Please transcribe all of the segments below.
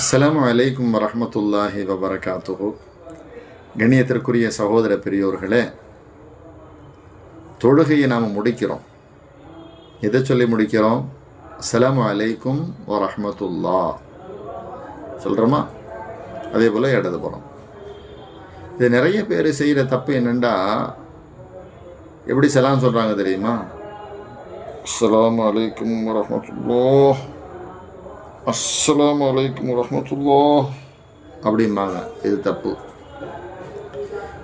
அஸ்ஸலாமு அலைக்கும் வரமத்துல்லாஹி வபரகாத்துஹு. கண்ணியத்திற்குரிய சகோதர பெரியோர்களே தொழுகையை நாம் முடிக்கிறோம். எதை சொல்லி முடிக்கிறோம்? அஸ்ஸலாமு அலைக்கும் வரமத்துல்லா சொல்கிறோமா அதே போல் இடது போகிறோம் இது நிறைய பேர் செய்கிற தப்பு என்னென்னா எப்படி சலாம் சொல்கிறாங்க தெரியுமா? அஸ்லாம் அலைக்கும் வரஹ்மத்துல்லா. அஸ்லாம் அலைக்கும் ரஹமத்துல்லா அப்படிம்பாங்க இது தப்பு.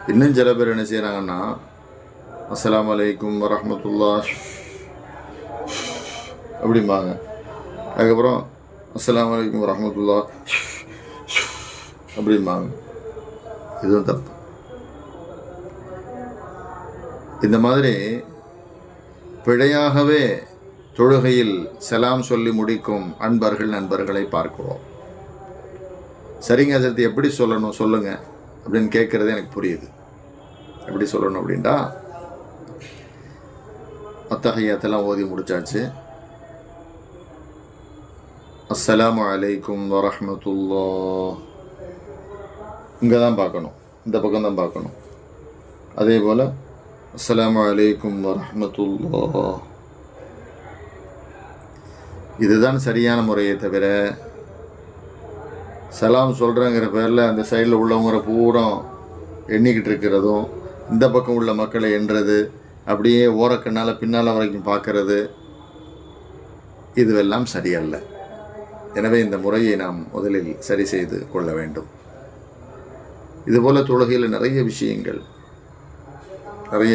இன்னும் சில பேர் என்ன செய்கிறாங்கன்னா அஸ்லாம் அலைக்கும் வரமத்துல்லா அப்படிம்பாங்க. அதுக்கப்புறம் அஸ்லாம் அலைக்கும் வரமத்துல்லா அப்படிம்பாங்க. இதுவும் தப்பு. இந்த மாதிரி பிழையாகவே தொழுகையில் செலாம் சொல்லி முடிக்கும் அன்பர்கள் நண்பர்களை பார்க்கிறோம். சரிங்க அதற்கு எப்படி சொல்லணும் சொல்லுங்க அப்படின்னு கேட்குறது எனக்கு புரியுது. எப்படி சொல்லணும் அப்படின்டா அத்தகையத்தெல்லாம் ஓதி முடிச்சாச்சு. அஸ்லாம் அலைக்கும் வரமத்துல்லோ இங்கே தான் பார்க்கணும் இந்த பக்கம் தான் பார்க்கணும். அதே போல் அஸ்லாம் வலைக்கும் வரமத்துல்லோ இதுதான் சரியான முறையை தவிர சலாம் சொல்கிறேங்கிற பேரில் அந்த சைடில் உள்ளவங்கிற பூரம் எண்ணிக்கிட்டு இருக்கிறதும் இந்த பக்கம் உள்ள மக்களை எண்ணுறது அப்படியே ஓரக்கண்ணால் பின்னால் வரைக்கும் பார்க்கறது இதுவெல்லாம் சரியல்ல. எனவே இந்த முறையை நாம் முதலில் சரி செய்து கொள்ள வேண்டும். இதுபோல தொழுகையில் நிறைய விஷயங்கள் நிறைய